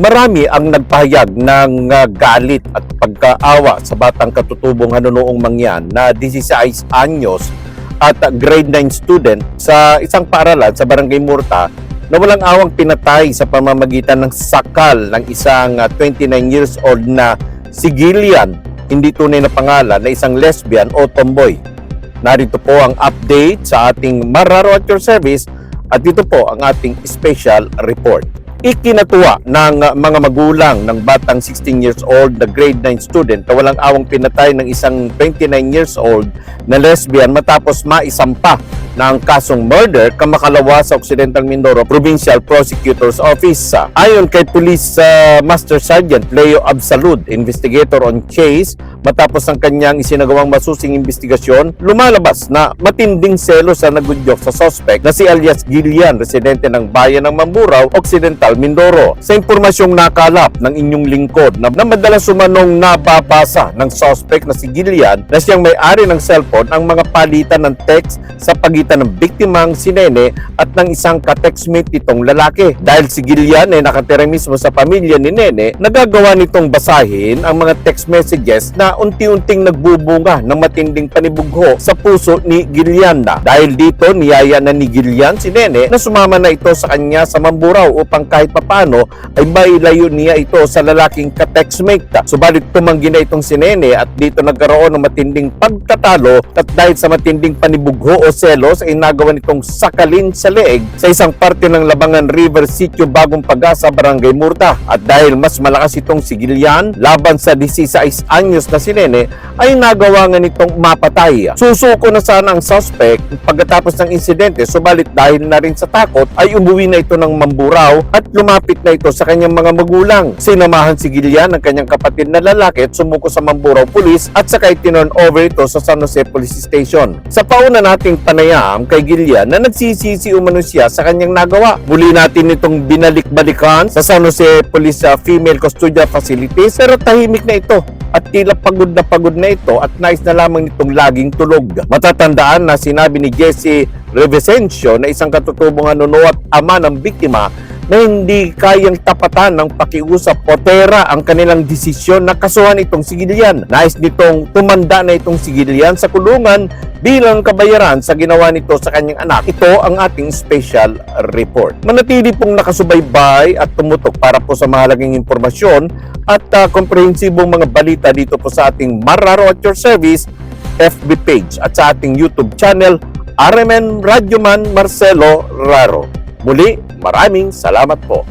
Marami ang nagpahayag ng ah, galit at pagkaawa sa batang katutubong hanunoong mangyan na 16 anyos at ah, grade 9 student sa isang paaralan sa Barangay Murta na walang awang pinatay sa pamamagitan ng sakal ng isang ah, 29 years old na si Gillian, hindi tunay na pangalan, na isang lesbian o tomboy. Narito po ang update sa ating Mararo at your service at dito po ang ating special report. Ikinatuwa ng mga magulang ng batang 16 years old na grade 9 student na walang awang pinatay ng isang 29 years old na lesbian matapos maisampa ng kasong murder kamakalawa sa Occidental Mindoro Provincial Prosecutor's Office. Ayon kay Police uh, Master Sergeant Leo Absalud, investigator on case, matapos ang kanyang isinagawang masusing investigasyon, lumalabas na matinding selos ang nagudyok sa suspect na si alias Gillian, residente ng bayan ng Mamburao, Occidental Mindoro. Sa impormasyong nakalap ng inyong lingkod na, na madalas sumanong nababasa ng suspect na si Gillian na siyang may-ari ng cellphone ang mga palitan ng text sa pagitan ng biktimang si Nene at ng isang katextmate nitong lalaki. Dahil si Gillian ay nakatira mismo sa pamilya ni Nene, nagagawa nitong basahin ang mga text messages na unti-unting nagbubunga ng matinding panibugho sa puso ni Gillian na. Dahil dito, niyaya na ni Gillian si Nene na sumama na ito sa kanya sa Mamburao upang kahit papano ay mailayo niya ito sa lalaking katextmate. Subalit tumanggi na itong si Nene at dito nagkaroon ng matinding pagtatalo at dahil sa matinding panibugho o selos ay nagawa nitong sakalin sa leeg sa isang parte ng Labangan River Sitio Bagong Pagasa, Barangay Murta. At dahil mas malakas itong si Gillian laban sa 16 anyos na si Nene ay nagawa nga nitong mapatay. Susuko na sana ang suspect pagkatapos ng insidente subalit dahil na rin sa takot ay umuwi na ito ng Mamburao at lumapit na ito sa kanyang mga magulang. Sinamahan si Gillian ng kanyang kapatid na lalaki at sumuko sa Mamburao Police at saka tinurn over ito sa San Jose Police Station. Sa pauna nating panayam kay Gillian na nagsisisi umano siya sa kanyang nagawa. Muli natin itong binalik-balikan sa San Jose Police uh, Female Custodial Facilities pero tahimik na ito at tila pagod na pagod na ito at nais na lamang nitong laging tulog. Matatandaan na sinabi ni Jesse Revesencio na isang katutubong anuno at ama ng biktima na hindi kayang tapatan ng pakiusap o tera ang kanilang desisyon na kasuhan itong si Gillian. Nais nitong tumanda na itong si Gillian sa kulungan bilang kabayaran sa ginawa nito sa kanyang anak. Ito ang ating special report. Manatili pong nakasubaybay at tumutok para po sa mahalagang impormasyon at uh, komprehensibong mga balita dito po sa ating Mararo at Your Service FB page at sa ating YouTube channel RMN Radyoman Marcelo Raro. Muli, maraming salamat po.